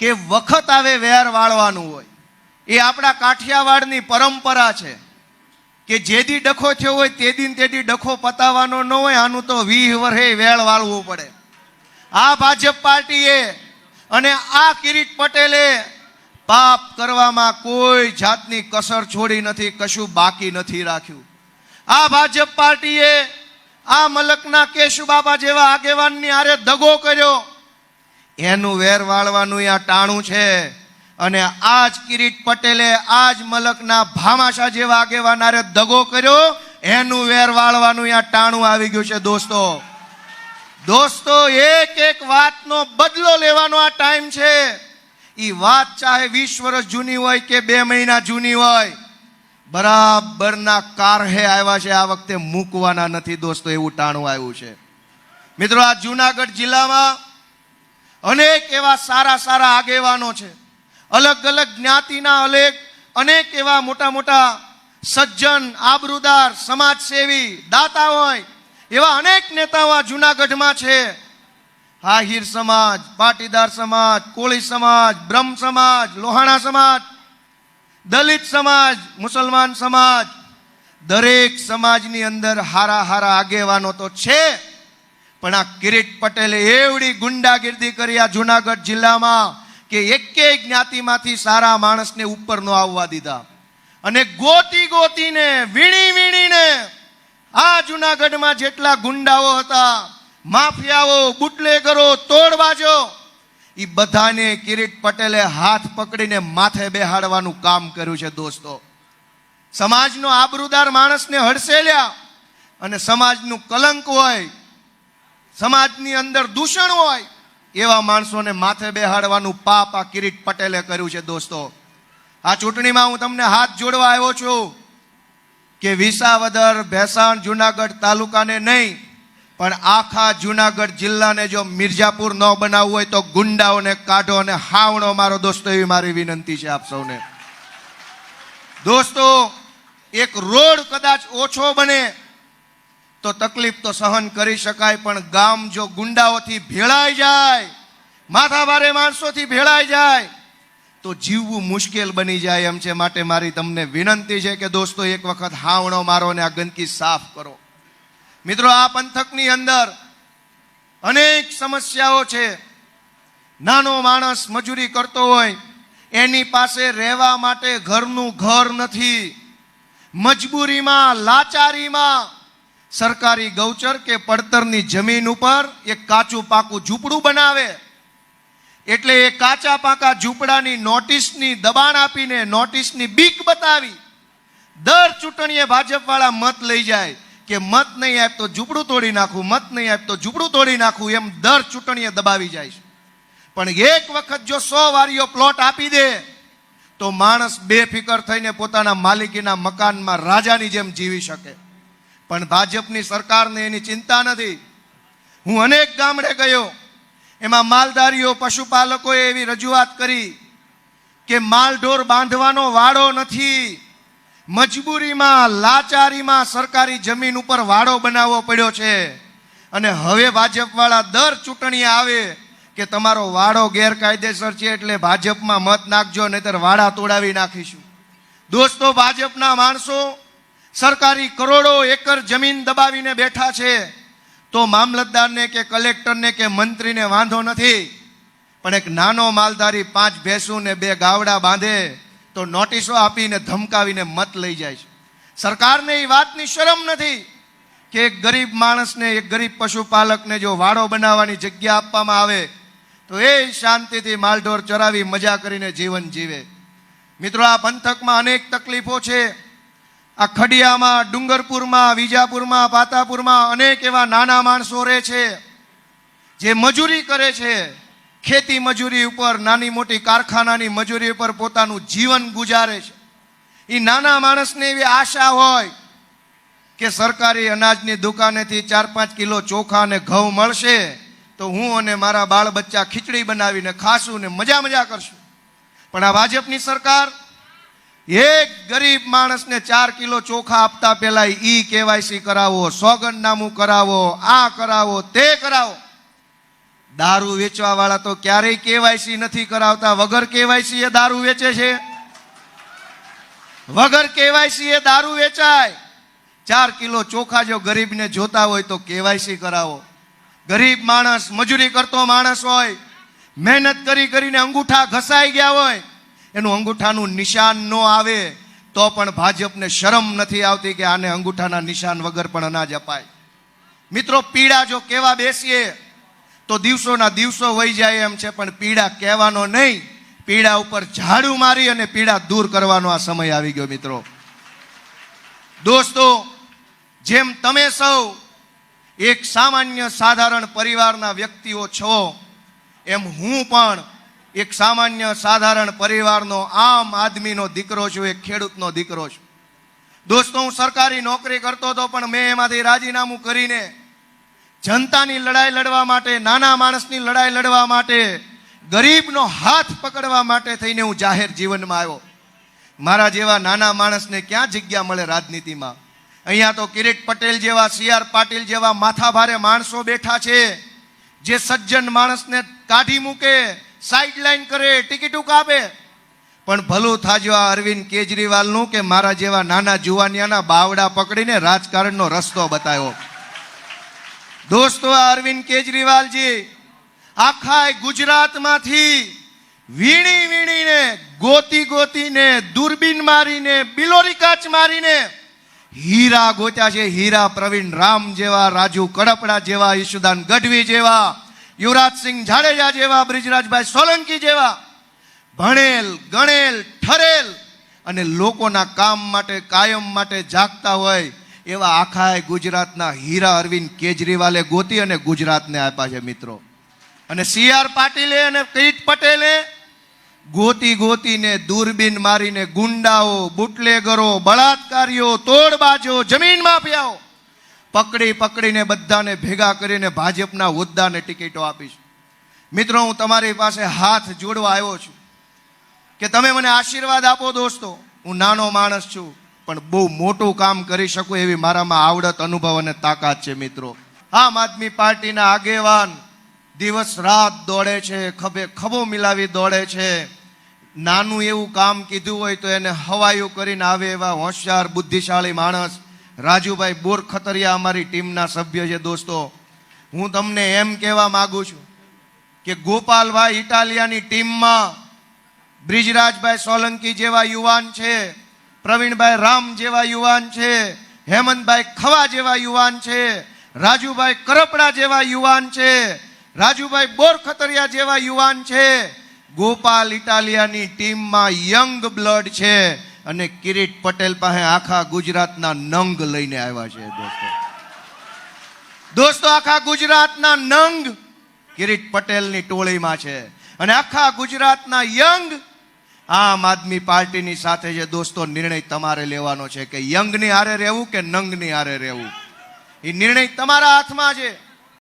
કે વખત આવે વેર વાળવાનું હોય. એ આપણા કાઠિયાવાડની પરંપરા છે કે જેદી ડખો થયો હોય તે દિન તેદી ડખો પતાવવાનો ન હોય, આનું તો વીહ વરહે વેળ વાળવું પડે. આ ભાજપ પાર્ટીએ અને આ કિરીટ પટેલે પાપ કરવામાં કોઈ જાતની કસર છોડી નથી, કશું બાકી નથી રાખ્યું. આ ભાજપ પાર્ટીએ આ મલકના કેશુબાબા જેવા આગેવાનની આરે દગો કર્યો. એનું વેર વાળવાનું આ ટાણું છે? અને આજ કિરીટ પટેલે આજ મલકના ભામાશા જેવા આગેવાનારે દગો કર્યો, એનું વેર વાળવાનું આ ટાણું આવી ગયું છે દોસ્તો. દોસ્તો, એક એક વાતનો બદલો લેવાનો આ ટાઈમ છે. એ વાત ચાહે વીસ વર્ષ જૂની હોય કે બે મહિના જૂની હોય, બરાબરના કારહે આવ્યા છે, આ વખતે મૂકવાના નથી દોસ્તો, એવું ટાણું આવ્યું છે. મિત્રો, આ જુનાગઢ જિલ્લામાં અનેક એવા સારા સારા આગેવાનો છે. અલગ અલગ જ્ઞાતિના અનેક અનેક એવા મોટા મોટા સજ્જન, આબરૂદાર, સમાજસેવી, દાતા હોય એવા અનેક નેતાઓ આ જુનાગઢમાં છે. હાહિર સમાજ, પાટીદાર સમાજ, કોળી સમાજ, બ્રહ્મ સમાજ, લોહાણા સમાજ, દલિત સમાજ, મુસલમાન સમાજ, દરેક સમાજની અંદર હારા હારા આગેવાનો તો છે. પણ આ કિરીટ પટેલે એવડી ગુંડાગીર્દી કરી આ જુનાગઢ જિલ્લામાં કે એકેય જ્ઞાતિમાંથી સારા માણસને ઉપર ન આવવા દીધા. અને ગોતી ગોતીને, વીણી વીણીને આ જુનાગઢમાં જેટલા ગુંડાઓ હતા, માફિયાઓ, બુટલેગરો તોડબાજો એ બધાને કિરીટ પટેલે હાથ પકડીને માથે બેહાડવાનું કામ કર્યું છે દોસ્તો. સમાજનો આબરૂદાર માણસને હડસેલ્યા અને સમાજનું કલંક હોય સમાજની અંદર દૂષણ હોય, એવા માણસોને માથે બેહાડવાનું પાપ આ કિરીટ પટેલે કર્યું છે દોસ્તો. આ ચૂંટણીમાં હું તમને હાથ જોડવા આવ્યો છું કે વિસાવદર, ભેસાણ, જુનાગઢ તાલુકાને નહીં, પણ આખા જુનાગઢ જિલ્લાને જો મિર્જાપુર ન બનાવવું હોય તો ગુંડાઓને કાઢો અને હાવણો મારો દોસ્તો, એવી મારી વિનંતી છે આપ સૌને. દોસ્તો, એક રોડ કદાચ ઓછો બને તો તકલીફ તો સહન કરી શકાય, પણ ગામ જો ગુંડાઓથી ભેળાઈ જાય, માથાભારે માણસોથી ભેળાઈ જાય, તો જીવવું મુશ્કેલ બની જાય એમ છે. માટે મારી તમને વિનંતી છે કે દોસ્તો, એક વખત હાવણો મારો ને આ ગંદકી સાફ કરો. મિત્રો, આ પંથકની અંદર અનેક સમસ્યાઓ છે. નાનો માણસ મજૂરી કરતો હોય, એની પાસે રહેવા માટે ઘરનું ઘર નથી. મજબૂરીમાં, લાચારીમાં સરકારી ગૌચર કે પડતરની જમીન ઉપર એક કાચું પાકું ઝૂંપડું બનાવે. એટલે એ કાચા પાકા ઝૂંપડાની નોટિસની દબાણ આપીને નોટિસની બીક બતાવી. દર ચૂંટણીએ ભાજપવાળા મત લઈ જાય કે મત નહીં આપ તો ઝૂંપડું તોડી નાખું, મત નહીં આપ તો ઝૂંપડું તોડી નાખું એમ દર ચૂંટણીએ દબાવી જાય છે. પણ એક વખત જો સો વારીઓ પ્લોટ આપી દે, તો માણસ બેફિકર થઈને પોતાના માલિકીના મકાનમાં રાજાની જેમ જીવી શકે. પણ ભાજપની સરકારને એની ચિંતા નથી. હું અનેક ગામડે ગયો. એમાં માલધારીઓ, પશુપાલકોએ એવી રજૂઆત કરી કે માલઢોર બાંધવાનો વાડો નથી. મજબૂરીમાં, લાચારીમાં સરકારી જમીન ઉપર વાડો બનાવવો પડ્યો છે. અને હવે ભાજપવાળા દર ચૂંટણી આવે કે તમારો વાડો ગેરકાયદેસર છે એટલે ભાજપમાં મત નાખજો, નહીતર વાડા તોડાવી નાખીશું. દોસ્તો, ભાજપના માણસો સરકારી કરોડો એકર જમીન દબાવીને બેઠા છે, તો મામલતદારને કે કલેક્ટરને કે મંત્રીને વાંધો નથી. પણ એક નાનો માલધારી પાંચ ભેંસું ને બે ગાવડા બાંધે, તો નોટિસો આપીને ધમકાવીને મત લઈ જાય છે. સરકારને એ વાતની શરમ નથી કે એક ગરીબ માણસને, એક ગરીબ પશુપાલકને જો વાડો બનાવવાની જગ્યા આપવામાં આવે, તો એ શાંતિથી માલઢોર ચરાવી મજા કરીને જીવન જીવે. મિત્રો, આ પંથકમાં અનેક તકલીફો છે. આ ખડિયામાં, ડુંગરપુરમાં, વિજાપુરમાં, પાતાપુરમાં અનેક એવા નાના માણસો રહે છે, જે મજૂરી કરે છે. ખેતી મજૂરી ઉપર, નાની મોટી કારખાનાની મજૂરી ઉપર પોતાનું જીવન ગુજારે છે. એ નાના માણસને એવી આશા હોય કે સરકારી અનાજની દુકાનેથી ચાર પાંચ કિલો ચોખા અને ઘઉં મળશે, તો હું અને મારા બાળ બચ્ચા ખીચડી બનાવીને ખાશું ને મજા મજા કરશું. પણ આ ભાજપની સરકાર એક ગરીબ માણસને ચાર કિલો ચોખા આપતા પહેલા ઈ કેવાયસી કરાવો, સોગંદનામું કરાવો, આ કરાવો, તે કરાવો. દારૂ વેચવા વાળા તો ક્યારેય કેવાયસી નથી કરાવતા. વગર કેવાયસી એ દારૂ વેચે છે? વગર કેવાયસી એ દારૂ વેચાય. ચાર કિલો ચોખા જો ગરીબને જોતા હોય તો કેવાયસી કરાવો. ગરીબ માણસ મજૂરી કરતો માણસ હોય, મહેનત કરી કરીને અંગૂઠા ઘસાઈ ગયા હોય એનું અંગૂઠાનું નિશાન ન આવે, તો પણ ભાજપને શરમ નથી આવતી કે આને અંગૂઠાના નિશાન વગર પણ અનાજ અપાય. મિત્રો, પીડા જો કેવા બેસીએ, તો દિવસોના દિવસો વહી જાય એમ છે, પણ પીડા કહેવાનો નહીં. પીડા ઉપર ઝાડુ મારી અને પીડા દૂર કરવાનો આ સમય આવી ગયો, મિત્રો. દોસ્તો, જેમ તમે સૌ એક સામાન્ય, સાધારણ પરિવારના વ્યક્તિઓ છો, એમ હું પણ એક સામાન્ય સાધારણ પરિવારનો આમ આદમીનો દીકરો છું, એક ખેડૂતનો દીકરો છું. દોસ્તો, હું સરકારી નોકરી કરતો હતો, પણ મેં એમાંથી રાજીનામું કરીને જનતાની લડાઈ લડવા માટે, નાના માણસની લડાઈ લડવા માટે, ગરીબનો હાથ પકડવા માટે થઈને હું જાહેર જીવનમાં આવ્યો. મારા જેવા નાના માણસને ક્યાં જગ્યા મળે રાજનીતિમાં? અહીંયા તો કિરીટ પટેલ જેવા, સી આર પાટીલ જેવા માથાભારે માણસો બેઠા છે, જે સજ્જન માણસને કાઢી મૂકે સાઇડલાઈન કરે ટિકિટો કાપે પણ ભલું થાજો આ અરવિંદ કેજરીવાલનું કે મારા જેવા નાના જુવાનિયાના બાવડા પકડીને રાજકારણનો રસ્તો બતાવ્યો. દોસ્તો, આ અરવિંદ કેજરીવાલજી, આખા ગુજરાતમાંથી વીણી વીણીને, ગોતી ગોતીને, દૂરબીન મારીને, બિલોરી કાચ મારીને હીરા ગોત્યા છે. હીરા પ્રવીણ રામ જેવા, રાજુ કડપડા જેવા, ઈશુદાન ગઢવી જેવા યુવરાજસિંહ જાડેજા જેવા, બ્રિજરાજભાઈ સોલંકી જેવા, ભણેલ, ગણેલ, ઠરેલ અને લોકોના કામ માટે, કાયમ માટે જાગતા હોય એવા આખા ગુજરાતના હીરા અરવિંદ કેજરીવાલે ગોતી અને ગુજરાતને આપ્યા છે મિત્રો. અને સી આર પાટીલે અને કીટ પટેલે ગોતી ગોતીને દૂરબીન મારીને ગુંડાઓ, બુટલેગરો, બળાત્કારીઓ, તોડબાજો, જમીન માફિયાઓ પકડી પકડીને બધાને ભેગા કરીને ભાજપના હોદ્દાને ટિકિટો આપીશ. મિત્રો, હું તમારી પાસે હાથ જોડવા આવ્યો છું કે તમે મને આશીર્વાદ આપો દોસ્તો. હું નાનો માણસ છું, પણ બહુ મોટું કામ કરી શકું એવી મારામાં આવડત, અનુભવ અને તાકાત છે, મિત્રો. આમ આદમી પાર્ટીના આગેવાન દિવસ રાત દોડે છે, ખભે ખભો મિલાવી દોડે છે. નાનું એવું કામ કીધું હોય તો એને હવાયું કરીને આવે એવા હોશિયાર, બુદ્ધિશાળી માણસ રાજુભાઈ બોર ખતરિયા અમારી ટીમના સભ્ય છે દોસ્તો. હું તમને એમ કહેવા માંગુ છું કે ગોપાલભાઈ ઇટાલિયાની ટીમમાં બ્રિજરાજભાઈ સોલંકી જેવા યુવાન છે, પ્રવીણભાઈ રામ જેવા યુવાન છે, હેમંતભાઈ ખવા જેવા યુવાન છે, રાજુભાઈ કરપડા જેવા યુવાન છે, રાજુભાઈ બોરખતરિયા જેવા યુવાન છે. ગોપાલ ઇટાલિયાની ટીમમાં યંગ બ્લડ છે. અને કિરીટ પટેલ પાસે આખા ગુજરાતના નંગ લઈને આવ્યા છે, દોસ્તો. દોસ્તો, આખા ગુજરાતના નંગ કિરીટ પટેલની ટોળીમાં છે અને આખા ગુજરાતના યંગ આમ આદમી પાર્ટીની સાથે જે દોસ્તો નિર્ણય તમારે લેવાનો છે કે યંગની હારે રહેવું કે નંગની હારે રહેવું? એ નિર્ણય તમારા હાથમાં છે.